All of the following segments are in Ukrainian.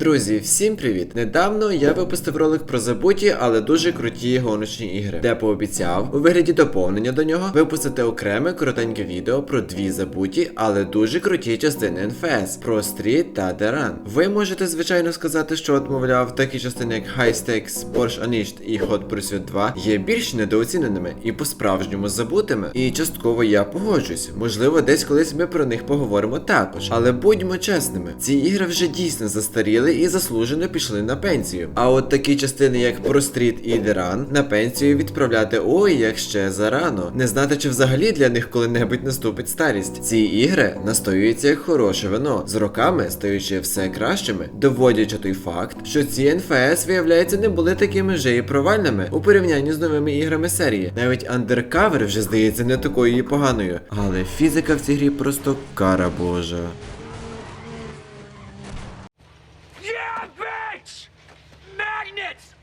Друзі, всім привіт! Недавно я випустив ролик про забуті, але дуже круті гоночні ігри, де пообіцяв у вигляді доповнення до нього випустити окреме коротеньке відео про дві забуті, але дуже круті частини НФС про Street та Run. Ви можете звичайно сказати, що от, мовляв, такі частини, як High Stakes, Porsche Unleashed і Hot Pursuit 2 є більш недооціненими і по-справжньому забутими. І частково я погоджуюсь. Можливо, десь колись ми про них поговоримо також. Але будьмо чесними, ці ігри вже дійсно застаріли і заслужено пішли на пенсію. А от такі частини, як Street і Run, на пенсію відправляти ой, як ще зарано. Не знати, чи взагалі для них коли-небудь наступить старість. Ці ігри настоюються як хороше вино, з роками стаючи все кращими, доводячи той факт, що ці НФС, виявляється, не були такими вже і провальними у порівнянні з новими іграми серії. Навіть Undercover вже здається не такою і поганою. Але фізика в цій грі просто кара божа. Yeah, bitch! Magnets!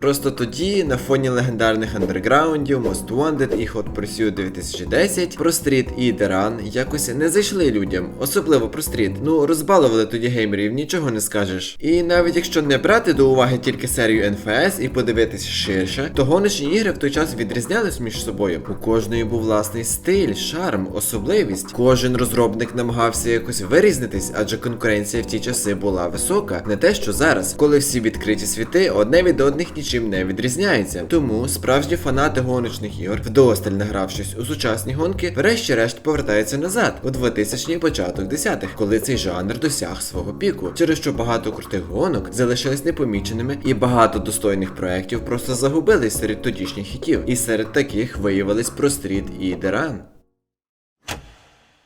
Просто тоді, на фоні легендарних андерграундів, Most Wanted і Hot Pursuit 2010, про стріт і Run якось не зайшли людям, особливо про стріт. Ну, розбалували тоді геймерів, нічого не скажеш. І навіть якщо не брати до уваги тільки серію NFS і подивитись ширше, то гоночні ігри в той час відрізнялись між собою. У кожної був власний стиль, шарм, особливість. Кожен розробник намагався якось вирізнитись, адже конкуренція в ті часи була висока. Не те, що зараз, коли всі відкриті світи одне від одних нічим не відрізняються. Тому справжні фанати гоночних ігор, вдосталь награвшись у сучасні гонки, врешті-решт повертаються назад у 2000-ні початок десятих, коли цей жанр досяг свого піку, через що багато крутих гонок залишились непоміченими, і багато достойних проєктів просто загубились серед тодішніх хітів. І серед таких виявились Простріт і Деран.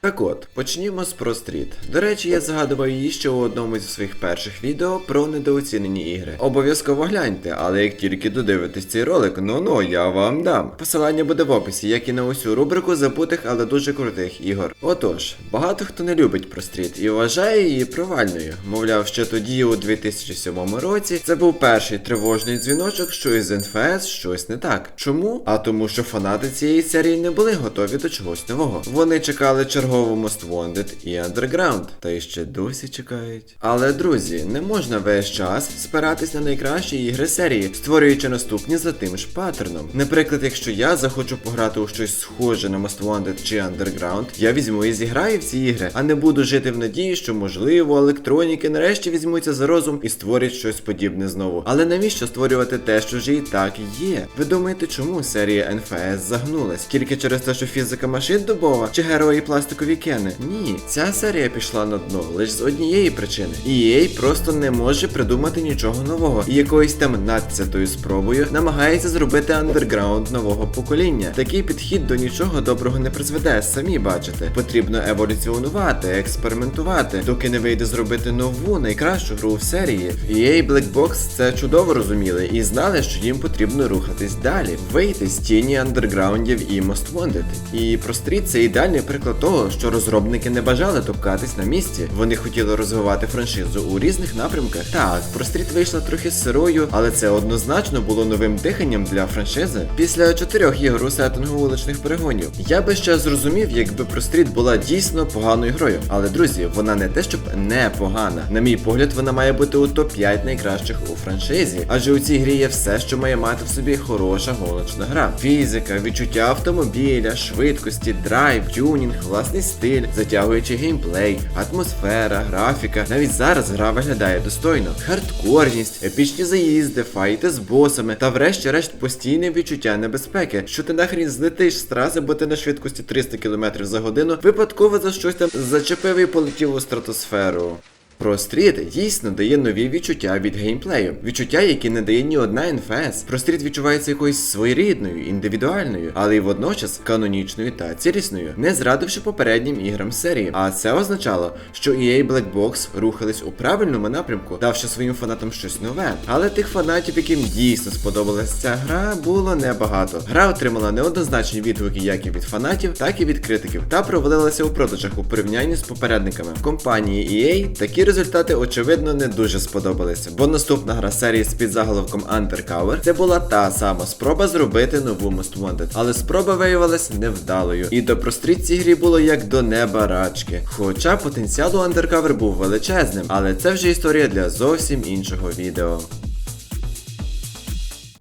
Так от, почнімо з Street. До речі, я згадував її ще у одному зі своїх перших відео про недооцінені ігри. Обов'язково гляньте, але як тільки додивитесь цей ролик, ну ну я вам дам. Посилання буде в описі, як і на усю рубрику забутих, але дуже крутих ігор. Отож, багато хто не любить Street і вважає її провальною. Мовляв, ще тоді, у 2007 році, це був перший тривожний дзвіночок, що із NFS щось не так. Чому? А тому, що фанати цієї серії не були готові до чогось нового. Вони чекали чергового Most Wanted і Underground, та й ще досі чекають. Але друзі, не можна весь час спиратись на найкращі ігри серії, створюючи наступні за тим ж паттерном. Наприклад, якщо я захочу пограти у щось схоже на Most Wanted чи Underground, я візьму і зіграю в ці ігри, а не буду жити в надії, що можливо електроніки нарешті візьмуться за розум і створять щось подібне знову. Але навіщо створювати те, що вже і так є? Ви думаєте, чому серія NFS загнулась? Тільки через те, що фізика машин дубова чи герої пластикові кени? Ні, ця серія пішла на дно лише з однієї причини. EA просто не може придумати нічого нового і якоюсь там надцятою спробою намагається зробити андерграунд нового покоління. Такий підхід до нічого доброго не призведе, самі бачите. Потрібно еволюціонувати, експериментувати, доки не вийде зробити нову найкращу гру в серії. EA Black Box це чудово розуміли і знали, що їм потрібно рухатись далі, вийти з тіні андерграундів і Most Wanted. І про стріт це ідеальний приклад того, що розробники не бажали топкатись на місці. Вони хотіли розвивати франшизу у різних напрямках. Так, про стріт вийшла трохи сирою, але це однозначно було новим диханням для франшизи. Після чотирьох ігор у сеттингу вуличних перегонів. Я би ще зрозумів, якби про стріт була дійсно поганою грою. Але друзі, вона не те, щоб не погана. На мій погляд, вона має бути у топ-5 найкращих у франшизі. Адже у цій грі є все, що має мати в собі хороша гоночна гра. Фізика, відчуття автомобіля, швидкості, драйв, тюнінг, власний стиль, затягуючий геймплей, атмосфера, графіка. Навіть зараз гра виглядає достойно. Хардкорність, епічні заїзди, файти з босами та врешті-решт постійне відчуття небезпеки, що ти нахрін злетиш з траси, бо ти на швидкості 300 км за годину випадково за щось там зачепив і полетів у стратосферу. Про стріт дійсно дає нові відчуття від геймплею, відчуття, які не дає ні одна NFS. Про стріт відчувається якоюсь своєрідною, індивідуальною, але й водночас канонічною та цілісною, не зрадивши попереднім іграм серії. А це означало, що EA Black Box рухались у правильному напрямку, давши своїм фанатам щось нове. Але тих фанатів, яким дійсно сподобалася ця гра, було небагато. Гра отримала неоднозначні відгуки як і від фанатів, так і від критиків, та провалилася у продажах у порівнянні з попередниками. Компанії EA такі результати, очевидно, не дуже сподобалися, бо наступна гра серії з підзаголовком Undercover це була та сама спроба зробити нову Most Wanted, але спроба виявилась невдалою. І до простріт цій грі було як до неба рачки. Хоча потенціал у Undercover був величезним, але це вже історія для зовсім іншого відео.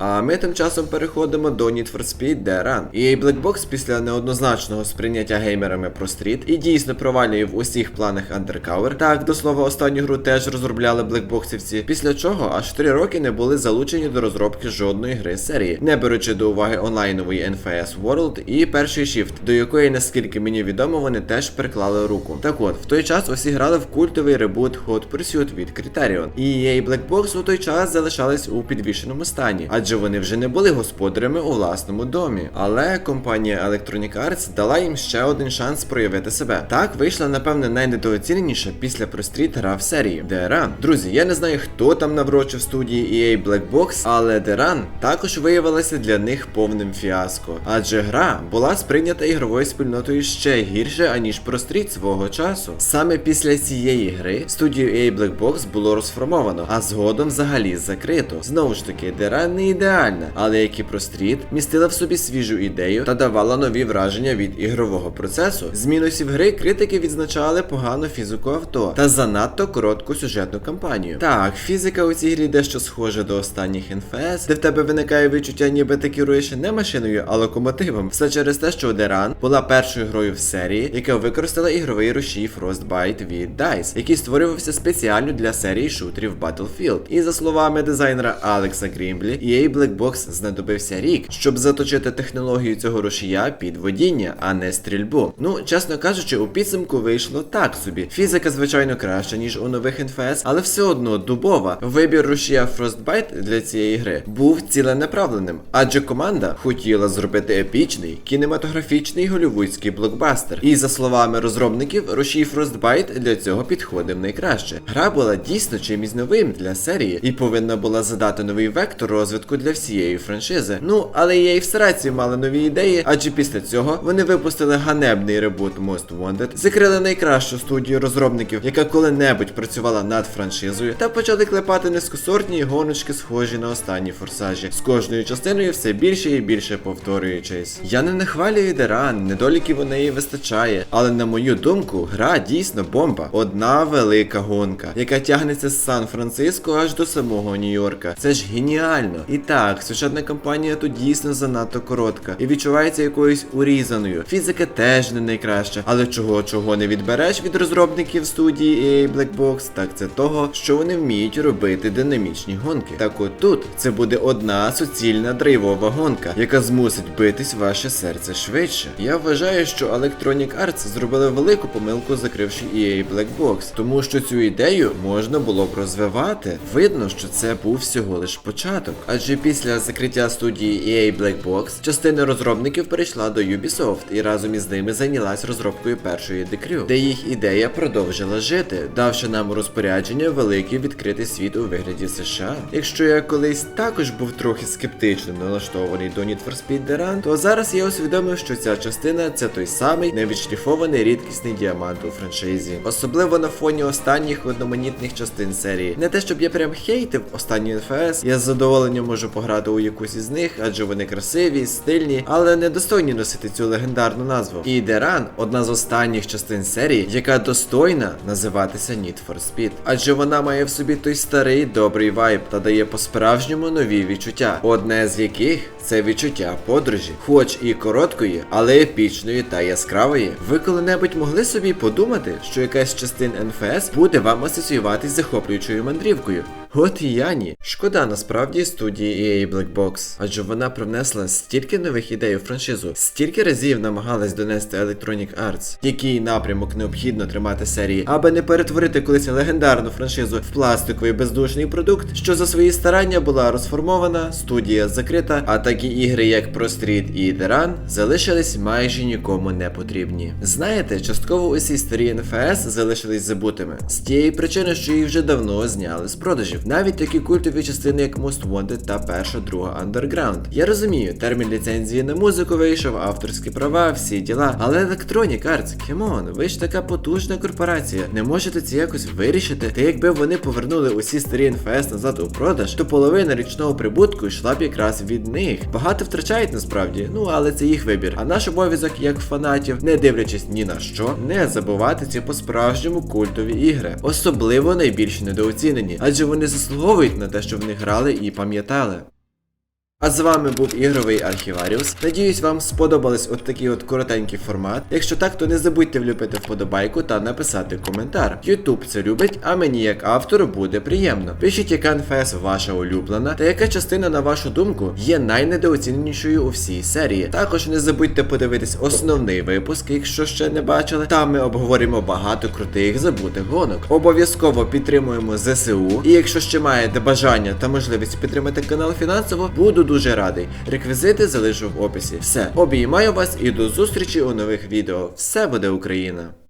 А ми тим часом переходимо до Need for Speed The Run. EA Black Box після неоднозначного сприйняття геймерами про стріт і дійсно провалює в усіх планах Undercover. Так, до слова, останню гру теж розробляли блекбоксівці, після чого аж 3 роки не були залучені до розробки жодної гри серії, не беручи до уваги онлайнової NFS World і перший Shift, до якої, наскільки мені відомо, вони теж приклали руку. Так от, в той час усі грали в культовий ребут Hot Pursuit від Criterion. І EA Black Box у той час залишались у підвішеному стані, адже вони вже не були господарями у власному домі. Але компанія Electronic Arts дала їм ще один шанс проявити себе. Так вийшла, напевне, найнедооціненіша після простріт гра в серії Run. Друзі, я не знаю, хто там наврочив студії EA Black Box, але Run також виявилася для них повним фіаско. Адже гра була сприйнята ігровою спільнотою ще гірше, аніж простріт свого часу. Саме після цієї гри студію EA Black Box було розформовано, а згодом взагалі закрито. Знову ж таки, Run не ідеальна, але як і простріт, містила в собі свіжу ідею та давала нові враження від ігрового процесу. З мінусів гри критики відзначали погану фізику авто та занадто коротку сюжетну кампанію. Так, фізика у цій грі дещо схожа до останніх NFS, де в тебе виникає відчуття, ніби ти керуєш не машиною, а локомотивом. Все через те, що Run була першою грою в серії, яка використала ігровий рушій Frostbite від DICE, який створювався спеціально для серії шутерів Battlefield. І за словами дизайнера Алекса Грімблі, Black Box знадобився рік, щоб заточити технологію цього рушія під водіння, а не стрільбу. Ну, чесно кажучи, у підсумку вийшло так собі. Фізика, звичайно, краща, ніж у нових NFS, але все одно дубова. Вибір рушія Frostbite для цієї гри був ціленаправленим, адже команда хотіла зробити епічний кінематографічний голівудський блокбастер. І за словами розробників, рушій Frostbite для цього підходив найкраще. Гра була дійсно чимось новим для серії і повинна була задати новий вектор розвитку для всієї франшизи. Ну, але я і в сраці мали нові ідеї, адже після цього вони випустили ганебний ребут Most Wanted, закрили найкращу студію розробників, яка коли-небудь працювала над франшизою, та почали клепати низькосортні гоночки, схожі на останні форсажі, з кожною частиною все більше і більше повторюючись. Я не нахвалюю Деран, недоліків у неї вистачає, але на мою думку, гра дійсно бомба. Одна велика гонка, яка тягнеться з Сан-Франциско аж до самого Нью-Йорка. Це ж геніально. І так, сюжетна кампанія тут дійсно занадто коротка і відчувається якоюсь урізаною. Фізика теж не найкраща, але чого чого не відбереш від розробників студії EA Black Box, так це того, що вони вміють робити динамічні гонки. Так от тут це буде одна суцільна драйвова гонка, яка змусить битись ваше серце швидше. Я вважаю, що Electronic Arts зробили велику помилку, закривши EA Black Box, тому що цю ідею можна було б розвивати. Видно, що це був всього лиш початок. Адже після закриття студії EA Black Box частина розробників перейшла до Ubisoft і разом із ними зайнялась розробкою першої The Crew, де їх ідея продовжила жити, давши нам у розпорядження великий відкритий світ у вигляді США. Якщо я колись також був трохи скептично налаштований до Need for Speed The Run, то зараз я усвідомив, що ця частина це той самий невідшліфований рідкісний діамант у франшизі, особливо на фоні останніх одноманітних частин серії. Не те, щоб я прям хейтив останню NFS, я з задоволенням можу пограти у якусь із них, адже вони красиві, стильні, але не достойні носити цю легендарну назву. І Run – одна з останніх частин серії, яка достойна називатися Need for Speed, адже вона має в собі той старий добрий вайб та дає по-справжньому нові відчуття, одне з яких це відчуття подорожі, хоч і короткої, але епічної та яскравої. Ви коли-небудь могли собі подумати, що якась з частин НФС буде вам асоціюватись з захоплюючою мандрівкою? От і я ні. Шкода насправді студії EA Black Box, адже вона привнесла стільки нових ідей у франшизу, стільки разів намагалась донести Electronic Arts, який напрямок необхідно тримати серії, аби не перетворити колись легендарну франшизу в пластиковий бездушний продукт, що за свої старання була розформована, студія закрита, а такі ігри, як Street і The Run, залишились майже нікому не потрібні. Знаєте, частково усі старі NFS залишились забутими з тієї причини, що їх вже давно зняли з продажів. Навіть такі культові частини, як Most Wanted та перша, друга Underground. Я розумію, термін ліцензії на музику вийшов, авторські права, всі діла. Але Electronic Arts, кемон, ви ж така потужна корпорація. Не можете це якось вирішити? Та якби вони повернули усі старі NFS назад у продаж, то половина річного прибутку йшла б якраз від них. Багато втрачають насправді, ну але це їх вибір. А наш обов'язок як фанатів, не дивлячись ні на що, не забувати ці по-справжньому культові ігри, особливо найбільш недооцінені, адже вони заслуговують на те, щоб в них грали і пам'ятали. А з вами був ігровий архіваріус. Надіюсь, вам сподобались от такий от коротенький формат. Якщо так, то не забудьте влюбити вподобайку та написати коментар. Ютуб це любить, а мені як автору буде приємно. Пишіть, яка NFS ваша улюблена, та яка частина, на вашу думку, є найнедооціненішою у всій серії. Також не забудьте подивитись основний випуск, якщо ще не бачили. Там ми обговоримо багато крутих забутих гонок. Обов'язково підтримуємо ЗСУ. І якщо ще маєте бажання та можливість підтримати канал фінансово, буду дуже радий. Реквізити залишу в описі. Все, обіймаю вас і до зустрічі у нових відео. Все буде Україна!